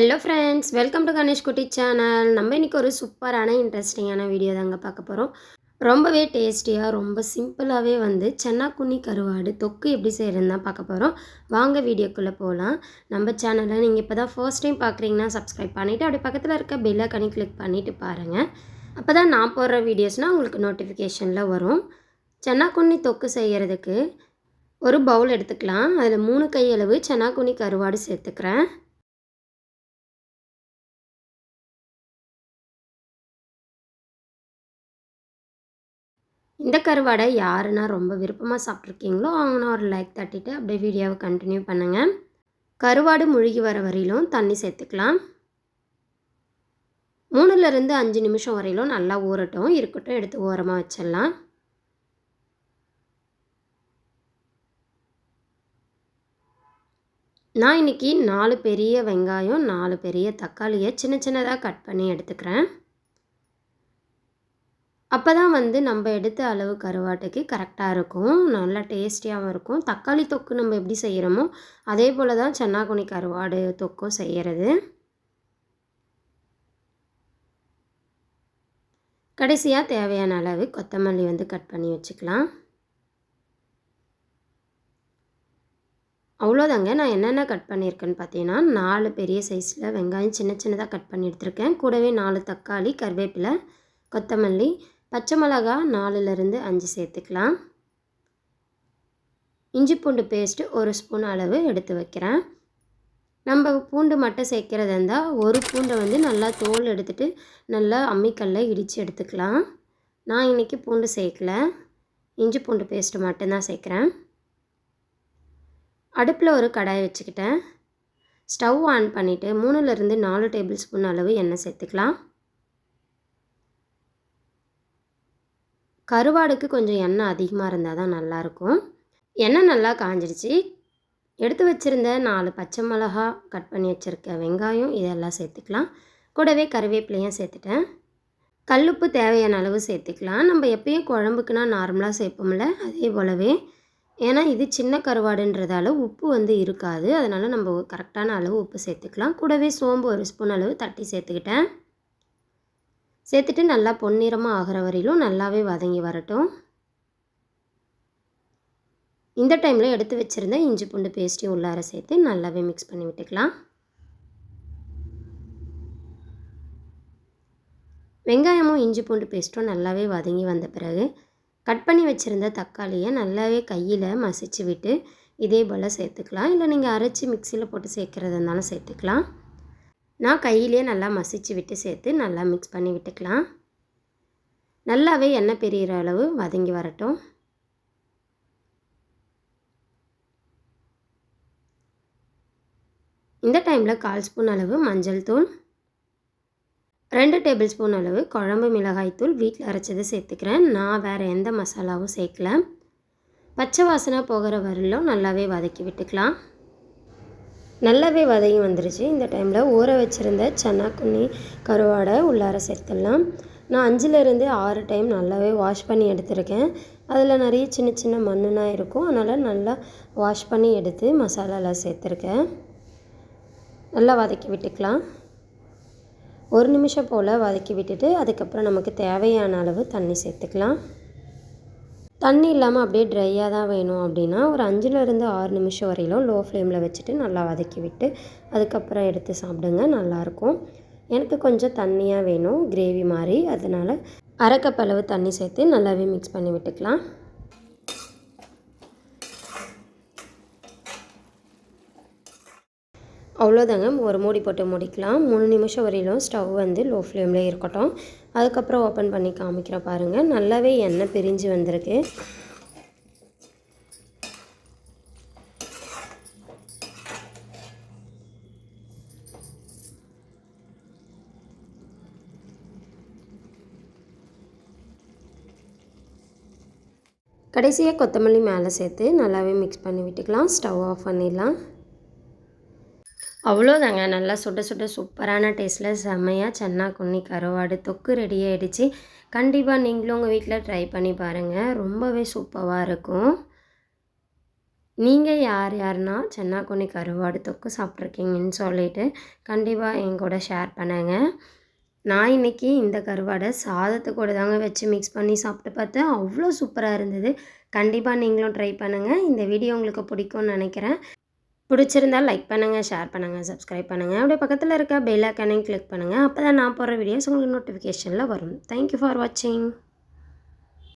Hello friends welcome to Ganesh Kutty channel நம்ம இன்றைக்கி ஒரு சூப்பரான இன்ட்ரெஸ்டிங்கான வீடியோ தாங்க பார்க்க போகிறோம் ரொம்பவே டேஸ்டியாக ரொம்ப சிம்பிளாகவே வந்து சென்னாக்குண்ணி கருவாடு தொக்கு எப்படி செய்கிறதுன்னு தான் பார்க்க போகிறோம் வாங்க வீடியோக்குள்ளே போகலாம் நம்ம சேனலை நீங்கள் இப்போ தான் ஃபர்ஸ்ட் டைம் பார்க்குறீங்கன்னா சப்ஸ்கிரைப் பண்ணிவிட்டு அப்படி பக்கத்தில் இருக்க பெல்லை கனி கிளிக் பண்ணிவிட்டு பாருங்கள் அப்போ தான் நான் போடுற வீடியோஸ்னால் உங்களுக்கு நோட்டிஃபிகேஷனில் வரும். சென்னாக்குண்ணி தொக்கு செய்கிறதுக்கு ஒரு பவுல் எடுத்துக்கலாம். அதில் மூணு கையளவு சென்னாக்குண்ணி கருவாடு சேர்த்துக்கிறேன். இந்த கருவாடை யாருன்னா ரொம்ப விருப்பமாக சாப்பிட்ருக்கீங்களோ அவங்கன்னா ஒரு லைக் தட்டிட்டு அப்படியே வீடியோவை கண்டினியூ பண்ணுங்கள் கருவாடு முழுகி வர வரையிலும் தண்ணி சேர்த்துக்கலாம். மூணுலேருந்து அஞ்சு நிமிஷம் வரையிலும் நல்லா ஊறட்டும். இருக்கட்டும் எடுத்து ஓரமாக வச்சிடலாம். நான் இன்றைக்கி நாலு பெரிய வெங்காயம் நாலு பெரிய தக்காளியை சின்ன சின்னதாக கட் பண்ணி எடுத்துக்கிறேன். அப்போ தான் வந்து நம்ம எடுத்த அளவு கருவாட்டுக்கு கரெக்டாக இருக்கும். நல்லா டேஸ்டியாகவும் இருக்கும். தக்காளி தொக்கு நம்ம எப்படி செய்கிறோமோ அதே போல் தான் சென்னாக்குனி கருவாடு தொக்கும் செய்கிறது கடைசியாக தேவையான அளவு கொத்தமல்லி வந்து கட் பண்ணி வச்சுக்கலாம். அவ்வளோதாங்க. நான் என்னென்ன கட் பண்ணியிருக்கேன்னு பார்த்தீங்கன்னா நாலு பெரிய சைஸில் வெங்காயம் சின்ன சின்னதாக கட் பண்ணி எடுத்திருக்கேன். கூடவே நாலு தக்காளி கருவேப்பிலை கொத்தமல்லி பச்சை மிளகா நாலுலேருந்து அஞ்சு சேர்த்துக்கலாம். இஞ்சி பூண்டு பேஸ்ட்டு ஒரு ஸ்பூன் அளவு எடுத்து வைக்கிறேன். நம்ம பூண்டு மட்டும் சேர்க்கிறதா இருந்தால் ஒரு பூண்டை வந்து நல்லா தோல் எடுத்துகிட்டு நல்லா அம்மிக்கல்ல இடித்து எடுத்துக்கலாம். நான் இன்றைக்கி பூண்டு சேர்க்கல. இஞ்சி பூண்டு பேஸ்ட்டு மட்டும்தான் சேர்க்குறேன். அடுப்பில் ஒரு கடாய் வச்சுக்கிட்டேன். ஸ்டவ் ஆன் பண்ணிவிட்டு மூணுலேருந்து நாலு டேபிள் ஸ்பூன் அளவு எண்ணெய் சேர்த்துக்கலாம். கருவாடுக்கு கொஞ்சம் எண்ணெய் அதிகமாக இருந்தால் தான் நல்லாயிருக்கும். எண்ணெய் நல்லா காஞ்சிடுச்சு எடுத்து வச்சுருந்த நாலு பச்சை மிளகா கட் பண்ணி வச்சுருக்க வெங்காயம் இதெல்லாம் சேர்த்துக்கலாம். கூடவே கருவேப்பிலையும் சேர்த்துட்டேன். கல்லுப்பு தேவையான அளவு சேர்த்துக்கலாம். நம்ம எப்பயும் குழம்புக்குனா நார்மலாக சேர்ப்போம்ல அதே போலவே. ஏன்னா இது சின்ன கருவாடுன்றதால உப்பு வந்து இருக்காது. அதனால் நம்ம கரெக்டான அளவு உப்பு சேர்த்துக்கலாம். கூடவே சோம்பு ஒரு ஸ்பூன் அளவு தட்டி சேர்த்துக்கிட்டேன். சேர்த்துட்டு நல்லா பொன்னிறமாக ஆகிற வரையிலும் நல்லாவே வதங்கி வரட்டும். இந்த டைமில் எடுத்து வச்சுருந்த இஞ்சி பூண்டு பேஸ்ட்டையும் உள்ளார சேர்த்து நல்லாவே மிக்ஸ் பண்ணி விட்டுக்கலாம். வெங்காயமும் இஞ்சி பூண்டு பேஸ்ட்டும் நல்லாவே வதங்கி வந்த பிறகு கட் பண்ணி வச்சுருந்த தக்காளியை நல்லாவே கையில் மசிச்சு விட்டு இதே போல் சேர்த்துக்கலாம். இல்லை நீங்கள் அரைச்சி மிக்சியில் போட்டு சேர்க்குறதுனாலும் சேர்த்துக்கலாம். நான் கையிலே நல்லா மசிச்சு விட்டு சேர்த்து நல்லா மிக்ஸ் பண்ணி விட்டுக்கலாம். நல்லாவே எண்ணெய் பெரியிற அளவு வதங்கி வரட்டும். இந்த டைமில் கால் ஸ்பூன் அளவு மஞ்சள் தூள் ரெண்டு டேபிள் ஸ்பூன் அளவு குழம்பு மிளகாய்த்தூள் வீட்டில் அரைச்சதை சேர்த்துக்கிறேன். நான் வேறு எந்த மசாலாவும் சேர்க்கல. பச்சை வாசனை போகிற வரலும் நல்லாவே வதக்கி விட்டுக்கலாம். நல்லாவே வதங்கி வந்துருச்சு. இந்த டைமில் ஊற வச்சுருந்த சன்னாக்குண்ணி கருவாடை உள்ளார சேர்த்துடலாம். நான் அஞ்சுலேருந்து ஆறு டைம் நல்லாவே வாஷ் பண்ணி எடுத்திருக்கேன். அதில் நிறைய சின்ன சின்ன மண்ணுனா இருக்கும். அதனால் நல்லா வாஷ் பண்ணி எடுத்து மசாலாலாம் சேர்த்துருக்கேன். நல்லா வதக்கி விட்டுக்கலாம். ஒரு நிமிஷம் போல் வதக்கி விட்டுட்டு அதுக்கப்புறம் நமக்கு தேவையான அளவு தண்ணி சேர்த்துக்கலாம். தண்ணி இல்லாமல் அப்படியே ட்ரையாக தான் வேணும் அப்படின்னா ஒரு அஞ்சுலேருந்து ஆறு நிமிஷம் வரையிலும் லோ ஃப்ளேமில் வச்சுட்டு நல்லா வதக்கி விட்டு அதுக்கப்புறம் எடுத்து சாப்பிடுங்க நல்லாயிருக்கும். எனக்கு கொஞ்சம் தண்ணியாக வேணும் கிரேவி மாதிரி. அதனால் அரைக்கப்பளவு தண்ணி சேர்த்து நல்லாவே மிக்ஸ் பண்ணி விட்டுக்கலாம். அவ்வளோதாங்க. ஒரு மூடி போட்டு முடிக்கலாம். மூணு நிமிஷம் வரையிலும் ஸ்டவ் வந்து லோ ஃப்ளேமில் இருக்கட்டும். அதுக்கப்புறம் ஓப்பன் பண்ணி காமிக்கிற பாருங்கள் நல்லாவே எண்ணெய் பிரிஞ்சு வந்திருக்கு. கடைசியாக கொத்தமல்லி மேலே சேர்த்து நல்லாவே மிக்ஸ் பண்ணி விட்டுக்கலாம். ஸ்டவ் ஆஃப் பண்ணிடலாம். அவ்வளோதாங்க. நல்லா சுட சுட சூப்பரான டேஸ்ட்டில் செம்மையாக சென்னா குன்னி கருவாடு தொக்கு ரெடி ஆகிடுச்சு கண்டிப்பாக நீங்களும் உங்கள் வீட்டில் ட்ரை பண்ணி பாருங்கள் ரொம்பவே சூப்பராக இருக்கும். நீங்கள் யார் யாருன்னா குன்னி கருவாடு தொக்கு சாப்பிட்ருக்கீங்கன்னு சொல்லிவிட்டு கண்டிப்பாக என் கூட ஷேர் பண்ணுங்க. நான் இன்றைக்கி இந்த கருவாடை சாதத்து கூட தாங்க வச்சு மிக்ஸ் பண்ணி சாப்பிட்டு பார்த்தேன். அவ்வளோ சூப்பராக இருந்தது. கண்டிப்பாக நீங்களும் ட்ரை பண்ணுங்கள் இந்த வீடியோ உங்களுக்கு பிடிக்கும்னு நினைக்கிறேன். பிடிச்சிருந்தால் லைக் பண்ணுங்கள் ஷேர் பண்ணுங்கள் சப்ஸ்கிரைப் பண்ணுங்கள் அப்படியே பக்கத்தில் இருக்க பெல் ஐக்கானையும் கிளிக் பண்ணுங்கள் அப்போ தான் நான் போடுற வீடியோஸ் உங்களுக்கு நோட்டிஃபிகேஷனில் வரும். தேங்க்யூ ஃபார் வாட்சிங்